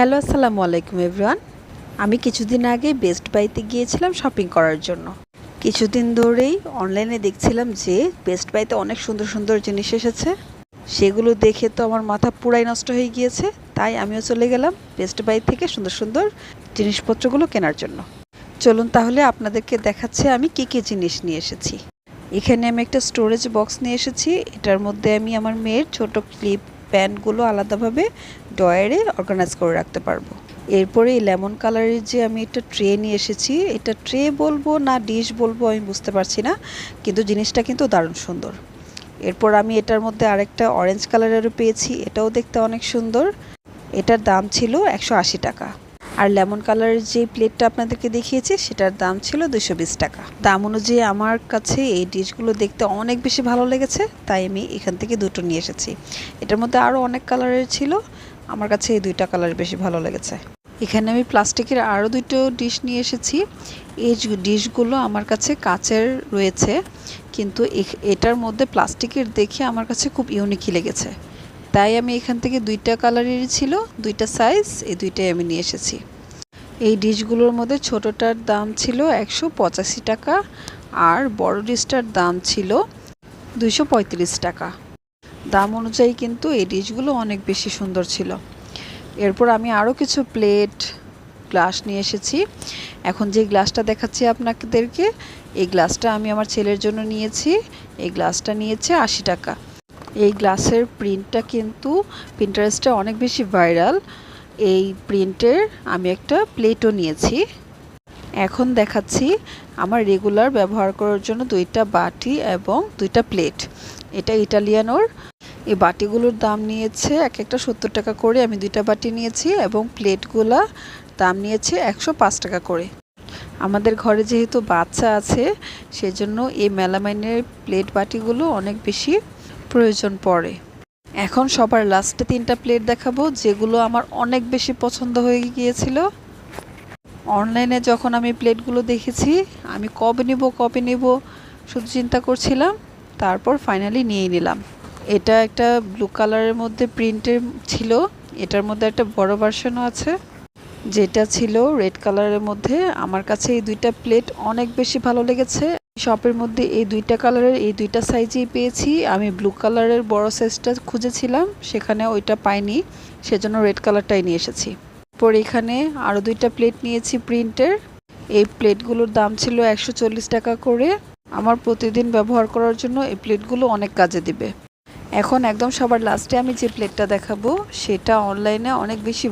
Hello, আসসালামু আলাইকুম everyone. আমি কিছুদিন আগে বেস্ট বাইতে গিয়েছিলাম শপিং করার জন্য। কিছুদিন ধরেই অনলাইনে দেখছিলাম যে বেস্ট বাইতে অনেক সুন্দর সুন্দর জিনিস এসেছে। সেগুলো দেখে তো আমার মাথা পুরাই নষ্ট হয়ে গিয়েছে। তাই আমিও চলে গেলাম বেস্ট বাই থেকে সুন্দর সুন্দর জিনিসপত্রগুলো কেনার জন্য। চলুন তাহলে আপনাদেরকে দেখাচ্ছে আমি কী কী জিনিস নিয়ে এসেছি। এখানে আমি একটা স্টোরেজ বক্স নিয়ে এসেছি। এটার মধ্যে আমি আমার মেয়ের ছোট ক্লিপ প্যান্টগুলো আলাদাভাবে ডয়ারে অর্গানাইজ করে রাখতে পারব। এরপরে এই লেমন কালারের যে আমি একটা ট্রে নিয়ে এসেছি, এটা ট্রে বলব না ডিশ বলব আমি বুঝতে পারছি না, কিন্তু জিনিসটা কিন্তু দারুণ সুন্দর। এরপর আমি এটার মধ্যে আরেকটা অরেঞ্জ কালারেরও পেয়েছি, এটাও দেখতে অনেক সুন্দর। এটার দাম ছিল একশো আশি টাকা। আর লেমন কালারের যে প্লেটটা আপনাদেরকে দেখিয়েছি, সেটার দাম ছিল দুশো টাকা। দাম অনুযায়ী আমার কাছে এই ডিশগুলো দেখতে অনেক বেশি ভালো লেগেছে, তাই আমি এখান থেকে দুটো নিয়ে এসেছি। এটার মধ্যে আরও অনেক কালারের ছিল, আমার কাছে এই দুইটা কালার বেশি ভালো লেগেছে। এখানে আমি প্লাস্টিকের আরও দুটো ডিশ নিয়ে এসেছি। এই ডিশগুলো আমার কাছে কাচের রয়েছে, কিন্তু এটার মধ্যে প্লাস্টিকের দেখে আমার কাছে খুব ইউনিকই লেগেছে। তাই আমি এখান থেকে দুইটা কালারের ছিল, দুইটা সাইজ এই দুইটাই আমি নিয়ে এসেছি। এই ডিশগুলোর মধ্যে ছোটোটার দাম ছিল একশো পঁচাশি টাকা আর বড় ডিশটার দাম ছিল দুইশো পঁয়ত্রিশ টাকা। দাম অনুযায়ী কিন্তু এই ডিশগুলো অনেক বেশি সুন্দর ছিল। এরপর আমি আরও কিছু প্লেট গ্লাস নিয়ে এসেছি। এখন যে গ্লাসটা দেখাচ্ছি আপনাদেরকে, এই গ্লাসটা আমি আমার ছেলের জন্য নিয়েছি। এই গ্লাসটা নিয়েছে আশি টাকা। এই গ্লাসের প্রিন্টটা কিন্তু প্রিন্টারেস্টে অনেক বেশি ভাইরাল এই প্রিন্টের আমি একটা প্লেটও নিয়েছি। এখন দেখাচ্ছি আমার রেগুলার ব্যবহার করার জন্য দুইটা বাটি এবং দুইটা প্লেট এটা ইটালিয়ানোর। এই বাটিগুলোর দাম নিয়েছে এক একটা সত্তর টাকা করে আমি দুইটা বাটি নিয়েছি এবং প্লেটগুলা দাম নিয়েছে একশো পাঁচ টাকা করে। আমাদের ঘরে যেহেতু বাচ্চা আছে, সেজন্য এই মেলামাইনের প্লেট বাটিগুলো অনেক বেশি প্রয়োজন পড়ে। এখন সবার লাস্টে তিনটা প্লেট দেখাবো, যেগুলো আমার অনেক বেশি পছন্দ হয়ে গিয়েছিল। অনলাইনে যখন আমি প্লেটগুলো দেখেছি, আমি কবে নিব কবে নিব, শুধু চিন্তা করছিলাম। তারপর ফাইনালি নিয়ে নিলাম। এটা একটা ব্লু কালারের মধ্যে প্রিন্টের ছিল, এটার মধ্যে একটা বড় ভার্সনও আছে। যেটা ছিল রেড কালারের মধ্যে। আমার কাছে এই দুইটা প্লেট অনেক বেশি ভালো লেগেছে শপের মধ্যে এই দুইটা কালারের, এই দুইটা সাইজেই পেয়েছি। আমি ব্লু কালারের বড় সাইজটা খুঁজেছিলাম, সেখানে ওইটা পাইনি, সেজন্য রেড কালারটাই নিয়ে এসেছি। পর এখানে আরও দুইটা প্লেট নিয়েছি প্রিন্টের এই প্লেটগুলোর দাম ছিল একশো চল্লিশ টাকা করে। আমার প্রতিদিন ব্যবহার করার জন্য এই প্লেটগুলো অনেক কাজে দিবে। এখন একদম সবার লাস্টে আমি যে প্লেটটা দেখাবো, সেটা অনলাইনে অনেক বেশি